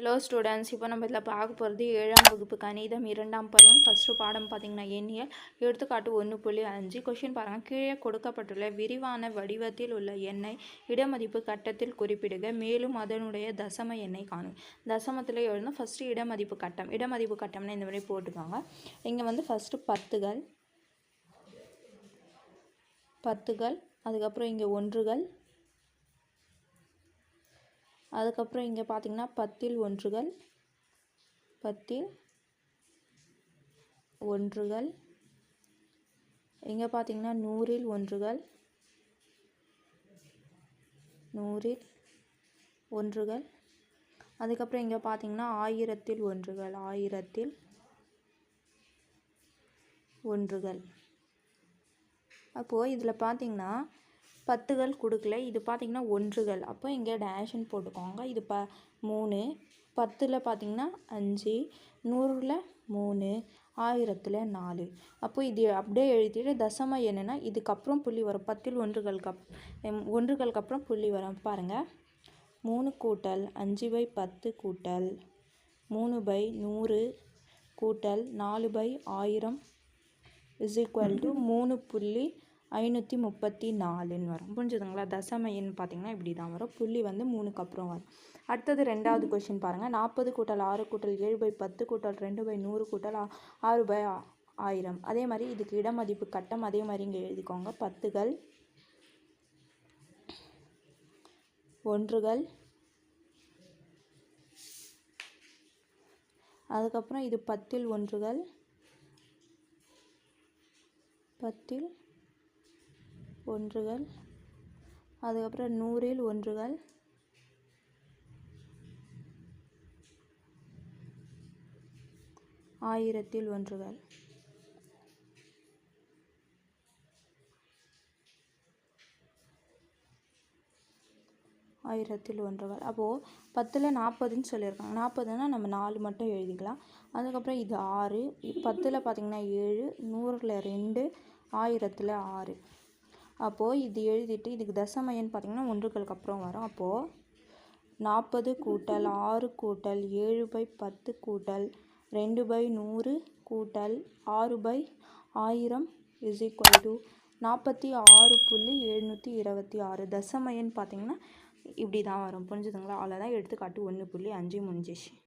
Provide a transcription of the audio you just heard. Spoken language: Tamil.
ஹலோ ஸ்டூடெண்ட்ஸ் இப்போ நம்ம இதில் பார்க்க போகிறது ஏழாம் வகுப்பு கணிதம் இரண்டாம் பருவம். ஃபஸ்ட்டு பாடம் பார்த்தீங்கன்னா எண்ணியல் எடுத்துக்காட்டு ஒன்று புள்ளி அஞ்சு. கொஷின் பாருங்கள் கீழே கொடுக்கப்பட்டுள்ள விரிவான வடிவத்தில் உள்ள எண்ணெய் இடமதிப்பு கட்டத்தில் குறிப்பிடுக. மேலும் அதனுடைய தசம எண்ணை காணும். தசமத்தில் எழுதணும் ஃபஸ்ட்டு இடமதிப்பு கட்டம். இடமதிப்பு கட்டம்னு இந்த மாதிரி போட்டுக்கோங்க இங்கே வந்து ஃபஸ்ட்டு பத்துகள் பத்துகள் அதுக்கப்புறம் இங்கே ஒன்றுகள் அதுக்கப்புறம் இங்கே பார்த்தீங்கன்னா பத்தில் ஒன்றுகள் பத்தில் ஒன்றுகள் இங்கே பார்த்திங்கன்னா நூறில் ஒன்றுகள் நூறில் ஒன்றுகள் அதுக்கப்புறம் இங்கே பார்த்திங்கன்னா ஆயிரத்தில் ஒன்றுகள் ஆயிரத்தில் ஒன்றுகள். அப்போது இதில் பார்த்திங்கன்னா பத்துகள் கொடுக்கல. இது பார்த்திங்கன்னா ஒன்றுகள். அப்போ இங்கே டேஷன் போட்டுக்கோங்க. இது ப மூணு. பத்தில் பார்த்திங்கன்னா அஞ்சு. நூறில் மூணு. ஆயிரத்தில் நாலு. அப்போ இது அப்படியே எழுதிட்டு தசம என்னென்னா இதுக்கப்புறம் புள்ளி வரும். பத்தில் ஒன்றுகளுக்கு அப் ஒன்றுகளுக்கு அப்புறம் புள்ளி வரும். பாருங்கள் மூணு கூட்டல் அஞ்சு பை பத்து கூட்டல் மூணு பை நூறு கூட்டல் நாலு பை ஆயிரம் இஸ் ஈக்குவல் டு மூணு புள்ளி ஐநூற்றி முப்பத்தி நாலுன்னு வரும். புரிஞ்சுதுங்களா? தசம எண் பார்த்திங்கன்னா இப்படி தான் வரும். புள்ளி வந்து மூணுக்கு அப்புறம் வரும். அடுத்தது ரெண்டாவது கொஷின் பாருங்கள் நாற்பது கூட்டல் ஆறு கூட்டல் ஏழு பை பத்து கூட்டல் ரெண்டு பை நூறு கூட்டல் ஆறு பை ஆயிரம். அதே மாதிரி இதுக்கு இடமதிப்பு கட்டம் அதே மாதிரி இங்கே எழுதிக்கோங்க. பத்துகள் ஒன்றுகள் அதுக்கப்புறம் இது பத்தில் ஒன்றுகள் பத்தில் ஒன்றுகள். அதுக்கப்புறம் நூறில் ஒன்றுகள். ஆயிரத்தில் ஒன்றுகள். ஆயிரத்தில் ஒன்றுகள். அப்போது பத்தில் நாற்பதுன்னு சொல்லியிருக்காங்க. நாற்பதுன்னா நம்ம நாலு மட்டும் எழுதிக்கலாம். அதுக்கப்புறம் இது ஆறு. பத்தில் பார்த்திங்கன்னா ஏழு நூறில் ரெண்டு ஆயிரத்தில் ஆறு. அப்போது இது எழுதிட்டு இதுக்கு தசம எண் பார்த்திங்கன்னா ஒன்றுகளுக்கு அப்புறம் வரும். அப்போது நாற்பது கூட்டல் ஆறு கூட்டல் ஏழு பை பத்து கூட்டல் ரெண்டு பை நூறு கூட்டல் ஆறு பை ஆயிரம் இஸ் ஈக்குவல் டு நாற்பத்தி ஆறு புள்ளி எழுநூற்றி இருபத்தி ஆறு. தசம எண் பார்த்திங்கன்னா இப்படி தான் வரும். புரிஞ்சுதுங்களா? அவ்வளோதான் எடுத்துக்காட்டு ஒன்று புள்ளி அஞ்சு முடிஞ்சிச்சு.